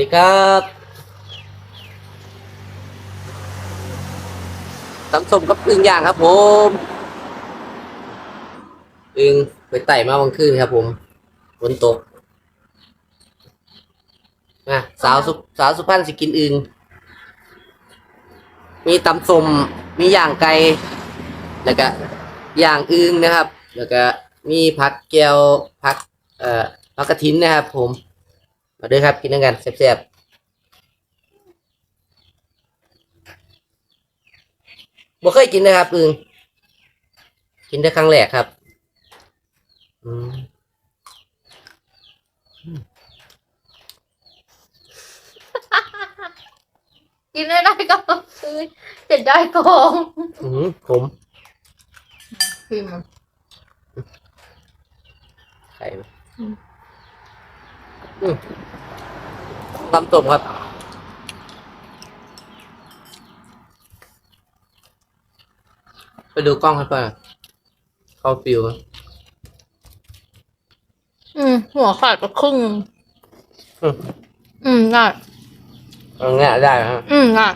ดีครับตำส้มกับอึ่งย่างครับผมอึ่งไปไต่มาวันคืนครับผมฝนตกนะสาวสุสาวสุพรรณสิกินอึ่งมีตำส้มมีย่างไก่แล้วก็ย่างอึ่งนะครับ แล้วก็มีผักแก้วผักเอ่อผักกระถินนะครับผม มาด้วยครับกินด้วยกันแซ่บๆบ่เคยกินนะครับอึงกินได้ครั้งแรกครับอืมกินได้ได้ก็คือเจ็ดได้กองอืมผมพิมพ์ไข่ไหมอืม ตำต้มครับไปดูกล้องครับป่ะเข้าฟิวครับอืม หัวขาดไปครึ่งอืมอืมได้ เอาง่ายได้ครับอืมได้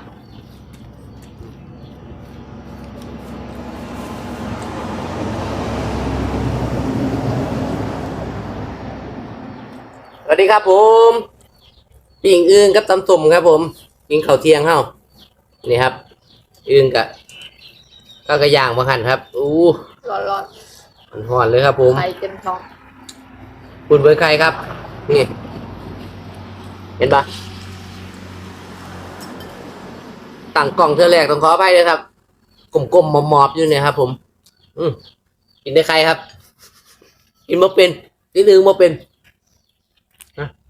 วัสดีครับผมปิ่งอึ่งกับตำส้มครับ ผมกินข้าวเที่ยงเฮ้านี่ครับ อึ่งกับข้าวกระย่างมาหั่นครับอู้ร้อนร้อนมันห่อนเลยครับ ผมไข่เต็มท้องคุณเบอร์ใครครับ นี่ เห็นปะตั้งกล้องเท่าแรกต้องขออภัยด้วยครับกลมๆหมอบๆอยู่เนี่ยครับ ผม อืมกินได้ใครครับ กินมาเป็นนิดนึงมาเป็น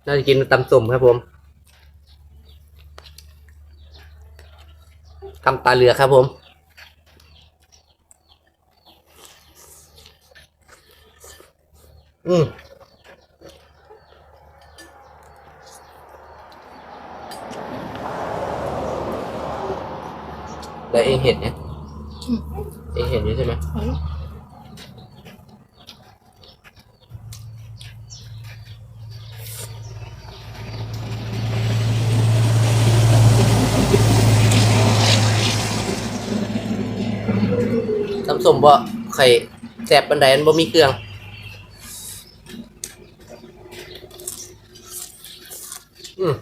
นะน่าจะกินตำส้มครับผมทำตาเหลือกครับผม อืมแล้วเองเห็นเนี่ย เองเห็นอยู่ใช่ไหม ตำส้มบ่ไข่แสบปันไดมันบ่มีเครื่องอืม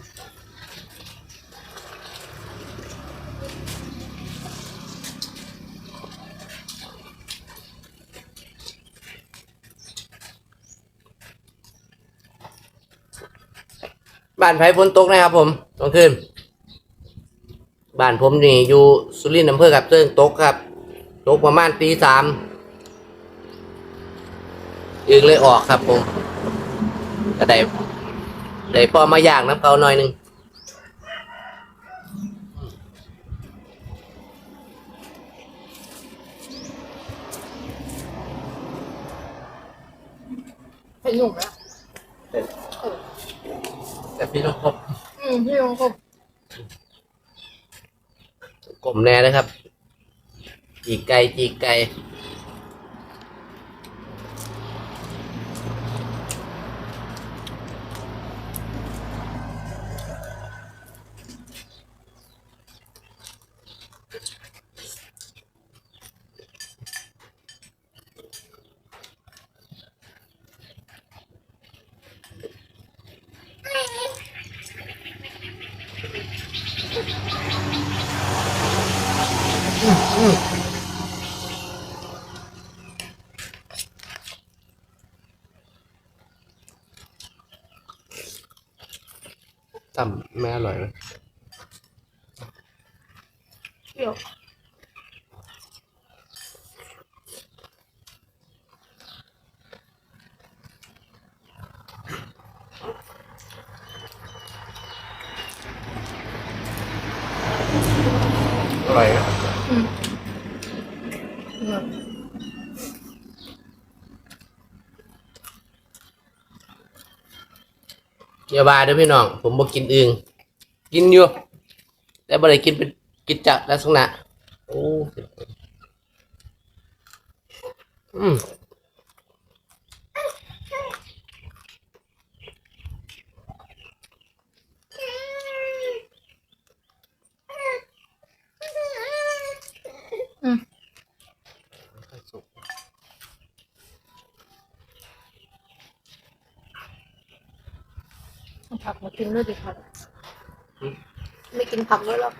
บ้านไผ่ฝนตกนะครับผมตอนคืนบ้านผมนี่อยู่สุรินทร์อำเภอกับเซิงตกครับ ตกประมาณตีสามอึงเลยออกครับผมก็ได้ได้พอมาย่างน้ำเขาหน่อยหนึงเป็นหนุ่มแล้วแต่พี่ต้องครบอืมพี่ลงครบกลมแน่นะครับ จีกไก่จี กไก่ต่ำไม่อร่อยเลยเปรี้ยวอร่อย อย่าบาด้วยพี่น้อง ผมบอกกินอึงกินอยู่แต่บ่ได้กินเป็นกิจจลักษณะโอ้อืมอืม ผักมากินด้วยดิครับไม่กินผักด้วยหรอก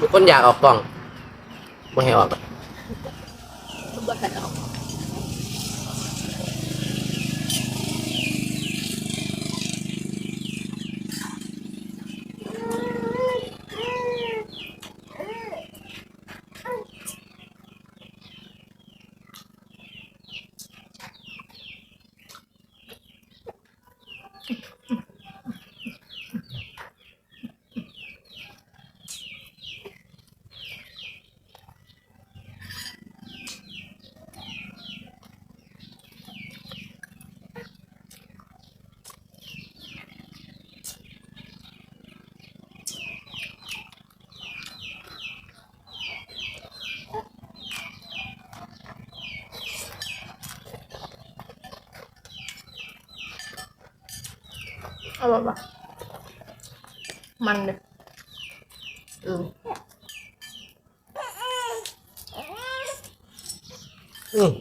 มีคนอยากออกกล่องไม่ให้ออกอะทุกคนแต่ออก ร่อยปะมันเลยอืมอืม